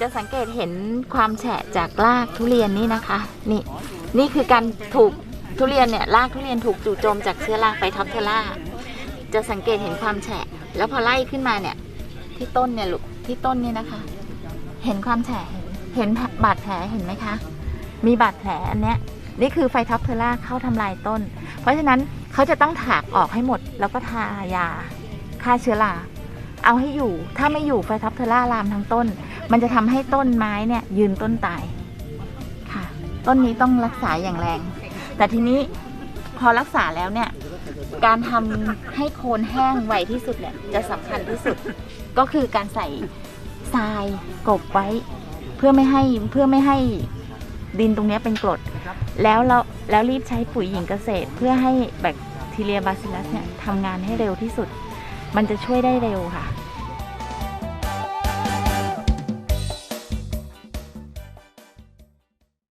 จะสังเกตเห็นความแฉะจากรากทุเรียนนี่นะคะ นี่นี่คือการถูกทุเรียนเนี่ยรากทุเรียนถูกจู่โจมจากเชื้อราไฟท็อปเทอร่าจะสังเกตเห็นความแฉะ แล้วพอไล่ขึ้นมาเนี่ย ที่ต้นเนี่ยลูกที่ต้นนี่นะคะ เห็นความแฉะเห็นบาดแผลเห็นไหมคะ มีบาดแผลอันเนี้ยนี่คือไฟท็อปเทอร่าเข้าทำลายต้น เพราะฉะนั้นเขาจะต้องถากออกให้หมด แล้วก็ทายาฆ่าเชื้อราเอาให้อยู่ถ้าไม่อยู่ไฟท็อปเทอร่าลามทั้งต้น มันจะทำให้ต้นไม้เนี่ยยืนต้นตายค่ะ ต้นนี้ต้องรักษาอย่างแรง แต่ทีนี้พอรักษาแล้วเนี่ย การทำให้โคนแห้งไวที่สุดเนี่ยจะสำคัญที่สุด ก็คือการใส่ทรายกบไว้ เพื่อไม่ให้เพื่อไม่ให้ดินตรงนี้เป็นกรด แล้วเราแล้วรีบใช้ปุ๋ยหญิงเกษตร เพื่อให้แบคทีเรียบาซิลัสเนี่ยทำงานให้เร็วที่สุด มันจะช่วยได้เร็วค่ะ